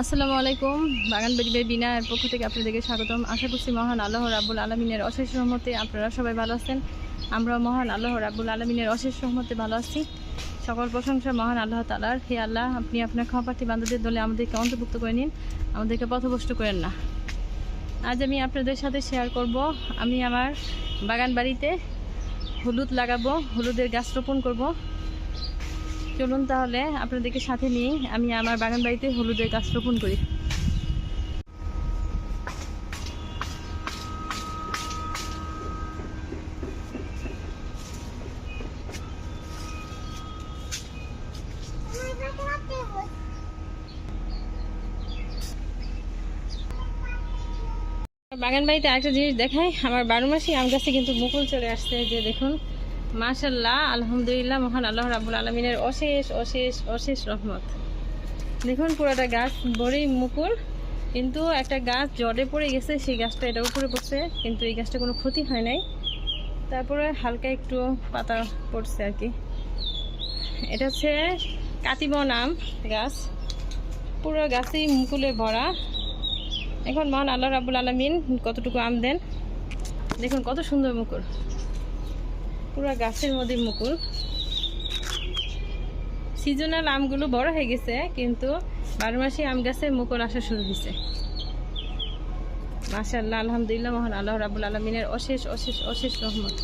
আসসালামু আলাইকুম, বাগান বাড়ি বিনায়ের পক্ষ থেকে আপনাদেরকে স্বাগতম। আশা করছি মহান আল্লাহ রাব্বুল আলমিনের অশেষ রহমতে আপনারা সবাই ভালো আছেন। আমরা মহান আল্লাহ রাব্বুল আলমিনের অশেষ রহমতে ভালো আছি। সকল প্রশংসা মহান আল্লাহ তালার হে আল্লাহ, আপনি আপনার ক্ষমাপ্রার্থী বান্ধবদের দলে আমাদেরকে অন্তর্ভুক্ত করে নিন। আমাদেরকে পথভ্রষ্ট করেন না। আজ আমি আপনাদের সাথে শেয়ার করব। আমি আমার বাগান বাড়িতে হলুদ লাগাবো, হলুদের গাছ রোপণ করব। চলুন তাহলে আপনাদেরকে সাথে নিয়ে আমি আমার বাগান বাড়িতে হলুদের গাছ রোপণ করি। বাগান বাড়িতে আরেকটা জিনিস দেখাই, আমার বারো মাসি আম গাছে কিন্তু মুকুল চলে আসছে, যে দেখুন। মাশাল্লাহ আলহামদুলিল্লাহ, মহান আল্লাহ রাবুল আলমিনের অশেষ অশেষ অশেষ রহমত। দেখুন পুরোটা গাছ বড়ই মুকুল, কিন্তু একটা গাছ জড়ে পড়ে গেছে, সেই গাছটা এটা উপরে পড়ছে, কিন্তু এই গাছটা কোনো ক্ষতি হয় নাই। তারপরে হালকা একটু পাতা পড়ছে আর কি। এটা হচ্ছে কাতিবন আম গাছ। পুরো গাছেই মুকুলে ভরা। এখন মহান আল্লাহ রাবুল আলমিন কতটুকু আম দেন? দেখুন কত সুন্দর মুকুল। পুরো গাছের মধ্যে মুকুল। সিজনাল আমগুলো বড় হয়ে গেছে, কিন্তু বারো মাসে আম গাছে মুকুল আসা শুরু হয়েছে। মাশাল্লাহ আলহামদুলিল্লাহ, মহান আল্লাহ রাবুল আলমিনের অশেষ অশেষ অশেষ রহমত।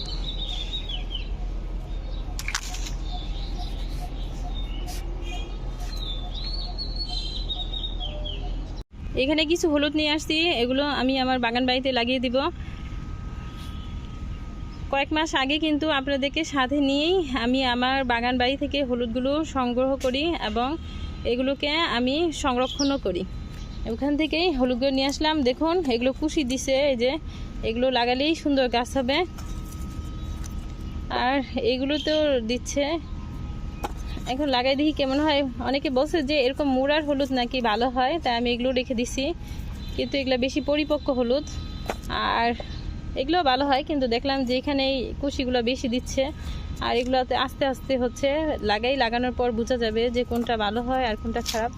এখানে কিছু হলুদ নিয়ে আসছি, এগুলো আমি আমার বাগান বাড়িতে লাগিয়ে দিব। কয়েক মাস আগে কিন্তু আপনাদেরকে সাথে নিয়েই আমি আমার বাগান বাড়ি থেকে হলুদগুলো সংগ্রহ করি এবং এগুলোকে আমি সংরক্ষণও করি। ওখান থেকেই হলুদগুলো নিয়ে আসলাম। দেখুন, এগুলো কুশি দিছে, এই যে এগুলো লাগালেই সুন্দর গাছ হবে। আর এগুলো তো দিচ্ছে। এখন লাগাই দেখি কেমন হয়। অনেকে বলছে যে এরকম মুড়ার হলুদ নাকি ভালো হয়, তাই আমি এগুলো রেখে দিছি। কিন্তু এগুলো বেশি পরিপক্ক হলুদ। আর এগুলো ভালো হয়, কিন্তু দেখলাম যে এখানে কুশিগুলো বেশি দিচ্ছে। আর এগুলোতে আস্তে আস্তে হচ্ছে, লাগাই লাগানোর পর বোঝা যাবে যে কোনটা ভালো হয় আর কোনটা খারাপ।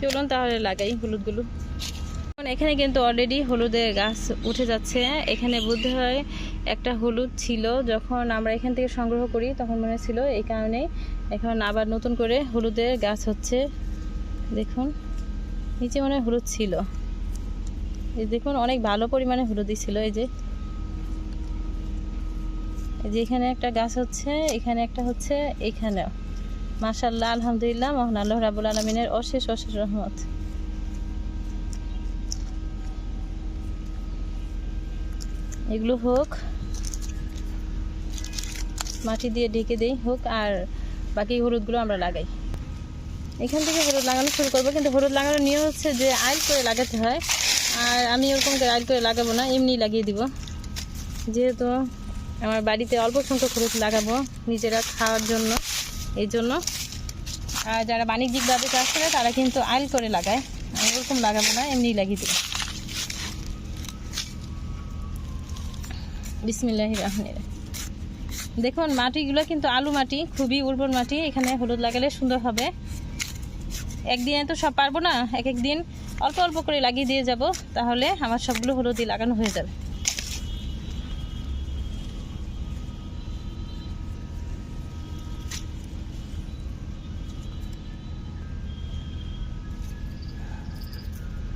চলুন তাহলে লাগাই হলুদগুলো। এখন এখানে কিন্তু অলরেডি হলুদের গাছ উঠে যাচ্ছে। এখানে বোধ হয় একটা হলুদ ছিল, যখন আমরা এখান থেকে সংগ্রহ করি তখন মনে ছিল এই কারণে এখন আবার নতুন করে হলুদের গাছ হচ্ছে। দেখুন, নিচে মনে হলুদ ছিল। এই দেখুন, অনেক ভালো পরিমাণে হলুদি ছিল এই যে। এই যে এখানে একটা গাছ হচ্ছে, এখানে একটা হচ্ছে, এখানেও। মাশাল্লাহ আলহামদুলিল্লাহ, মোহন আল্লাহ রাবুল আলমিনের অশেষ অশেষ রহমত। এগুলো হোক, মাটি দিয়ে ঢেকে দেই, হোক, আর বাকি হলুদগুলো আমরা লাগাই। এখান থেকে হলুদ লাগানো শুরু করব, কিন্তু হলুদ লাগানোর নিয়ম হচ্ছে যে আইল করে লাগাতে হয়। আর আমি ওরকম আইল করে লাগাবো না, এমনি লাগিয়ে দিব। যেহেতু আমার বাড়িতে অল্প সংখ্যক হলুদ লাগাবো নিজেরা খাওয়ার জন্য, এই জন্য। আর যারা বাণিজ্যিকভাবে চাষ করে, তারা কিন্তু আইল করে লাগায়। আমি ওরকম লাগাবো না, এমনি লাগিয়ে দেবো। বিসমিল্লাহ দেখুন, মাটিগুলো কিন্তু আলু মাটি, খুবই উর্বর মাটি। এখানে হলুদ লাগালে সুন্দর হবে। একদিনে তো সব পারব না এক এক দিন অল্প অল্প করে লাগিয়ে দিয়ে যাব তাহলে আমার সবগুলো হলুদই লাগানো হয়ে যাবে।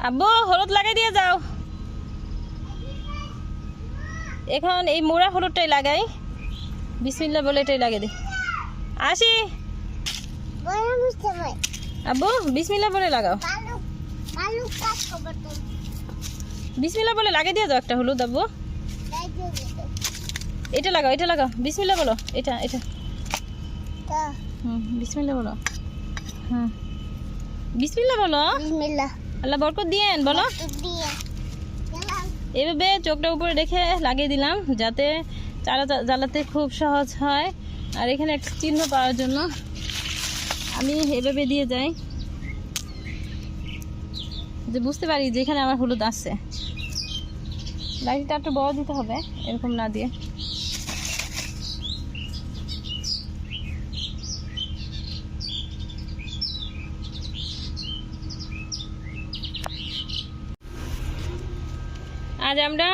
আব্বু হলুদ লাগাই দিয়ে যাও। এখন এই মোড়া হলুদটাই লাগাই। বিসমিল্লা বলে এটাই লাগিয়ে দিই। আসি। আব্বু বিসমিল্লা বলে লাগাও। বিসমিল্লা বলে লাগিয়ে দিয়ে দাও একটা হলুদ আব্বু। এটা লাগাও এটা লাগাও। বিসমিল্লা বলো, এটা এটা। হুম বিসমিল্লা বলো। হ্যাঁ বিসমিল্লা বলো। আল্লাহ বরকত দিয়েন, বলো। এভাবে চোখটা উপরে রেখে লাগিয়ে দিলাম, যাতে চালা জ্বালাতে খুব সহজ হয়। আর এখানে একটা চিহ্ন পাওয়ার জন্য আমি এভাবে দিয়ে যাই। যে বুঝতে পারি যে এখানে আমার হলুদ আছে। লাইটটা একটু বড় দিতে হবে, এরকম না দিয়ে। আজ আমরা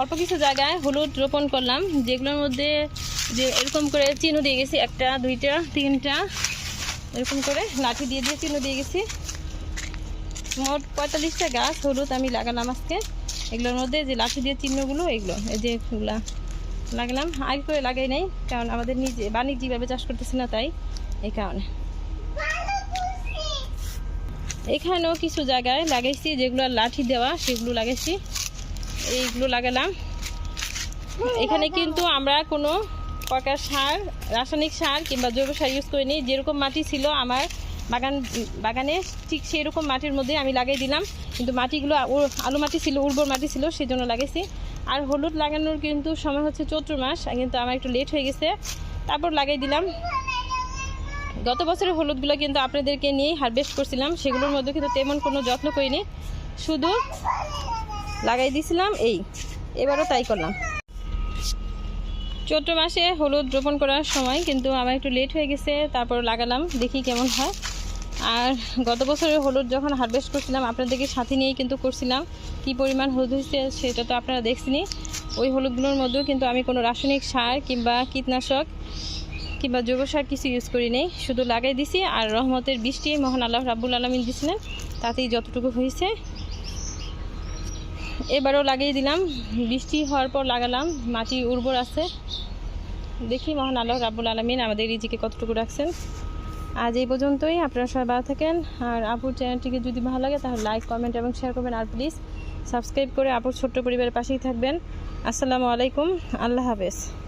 অল্প কিছু জায়গায় হলুদ রোপণ করলাম, যেগুলোর মধ্যে যে এরকম করে চিহ্ন দিয়ে গেছি, একটা, দুইটা, তিনটা, এরকম করে লাঠি দিয়ে দিয়ে চিহ্ন দিয়ে গেছি। মোট পঁয়তাল্লিশটা গাছ হলুদ আমি লাগালাম আজকে। এগুলোর মধ্যে যে লাঠি দিয়ে চিহ্নগুলো, এগুলো, এই যে এগুলা লাগালাম। আগে করে লাগাই নাই, কারণ আমাদের নিজে বাণিজ্যিকভাবে চাষ করতেছি না তাই, এই কারণে। এখানেও কিছু জায়গায় লাগাইছি, যেগুলো লাঠি দেওয়া, সেগুলো লাগাইছি। এইগুলো লাগালাম। এখানে কিন্তু আমরা কোনো প্রকার সার, রাসায়নিক সার কিংবা জৈব সার ইউজ করিনি। যেরকম মাটি ছিল আমার বাগান, বাগানে ঠিক সেই রকম মাটির মধ্যে আমি লাগাই দিলাম। কিন্তু মাটিগুলো আলু মাটি ছিল, উর্বর মাটি ছিল সেই জন্য লাগাইছি আর হলুদ লাগানোর কিন্তু সময় হচ্ছে চৈত্র মাস, কিন্তু আমার একটু লেট হয়ে গেছে। তারপর লাগাই দিলাম। গত বছরের হলুদগুলো কিন্তু আপনাদেরকে নিয়েই হারভেস্ট করছিলাম। সেগুলোর মধ্যে কিন্তু তেমন কোনো যত্ন করিনি। শুধু লাগাই দিছিলাম এই। এবারও তাই করলাম। চৈত্র মাসে হলুদ রোপণ করার সময় কিন্তু আমার একটু লেট হয়ে গেছে। তারপর লাগালাম, দেখি কেমন হয়। আর গত বছরের হলুদ যখন হারভেস্ট করছিলাম, আপনাদেরকে সাথে নিয়েই কিন্তু করছিলাম। কি পরিমাণ হলুদ হয়েছে সেটা তো আপনারা দেখছেনি ওই হলুদগুলোর মধ্যেও কিন্তু আমি কোনো রাসায়নিক সার কিংবা কীটনাশক কিংবা জৈব সার কিছু ইউজ করি নেই শুধু লাগাই দিছি আর রহমতের বৃষ্টি মহান আল্লাহ রাব্বুল আলমিন দিছিলেন তাতেই যতটুকু হয়েছে। এবারও লাগিয়ে দিলাম। বৃষ্টি হওয়ার পর লাগালাম, মাটি উর্বর আছে। দেখি মহান আল্লাহ রাব্বুল আলমিন আমাদের রিজিকে কতটুকু রাখছেন। আজ এই পর্যন্তই। আপনারা সবাই ভালো থাকেন। আর আপুর চ্যানেলটিকে যদি ভালো লাগে, তাহলে লাইক কমেন্ট এবং শেয়ার করবেন। আর প্লিজ সাবস্ক্রাইব করে আপুর ছোট্ট পরিবারের পাশেই থাকবেন। আসসালামু আলাইকুম। আল্লাহ হাফেজ।